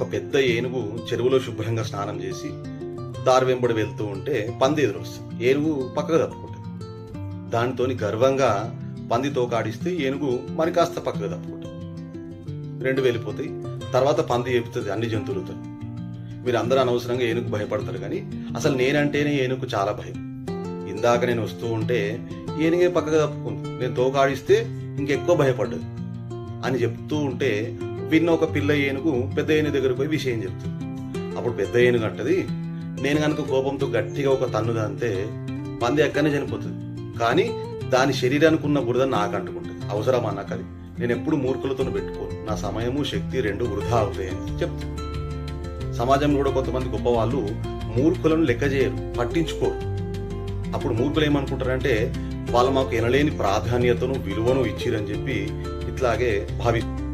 ఒక పెద్ద ఏనుగు చెరువులో శుభ్రంగా స్నానం చేసి దారి వెంబడి వెళ్తూ ఉంటే పంది ఎదురొస్తుంది. ఏనుగు పక్కకు తప్పుకుంటుంది. దానితోని గర్వంగా పందితో కాడిస్తే ఏనుగు మరి కాస్త పక్కకు తప్పుకుంటుంది. రెండు వెళ్ళిపోతాయి. తర్వాత పంది చెప్తుంది అన్ని జంతువులతో. మీరు అందరూ అనవసరంగా ఏనుగు భయపడతారు కానీ అసలు నేనంటేనే ఏనుగు చాలా భయం. ఇందాక నేను వస్తూ ఉంటే ఏనుగే పక్కగా తప్పుకుంది. నేను తోకాడిస్తే ఇంకెక్కువ భయపడ్డది అని చెప్తూ ఉంటే విన్న ఒక పిల్ల ఏనుగు పెద్ద ఏనుగు దగ్గరకు పోయి విషయం చెప్తుంది. అప్పుడు పెద్ద ఏనుగు అంటది నేను కనుక కోపంతో గట్టిగా ఒక తన్ను అంతే పంది ఎక్కడనే చనిపోతుంది. కానీ దాని శరీరానికి ఉన్న బురద నాకు అంటుకుంటుంది. అవసరమా నాకు అది? నేను ఎప్పుడు మూర్ఖులతో పెట్టుకోను. నా సమయము శక్తి రెండు వృధా అవుతాయని చెప్తుంది. సమాజంలో కూడా కొంతమంది గొప్ప వాళ్ళు మూర్ఖులను లెక్క చేయరు పట్టించుకోరు. అప్పుడు మూర్ఖులు ఏమనుకుంటారంటే వాళ్ళు మాకు ఎనలేని ప్రాధాన్యతను విలువను ఇచ్చిరని చెప్పి ఇట్లాగే భావిస్తారు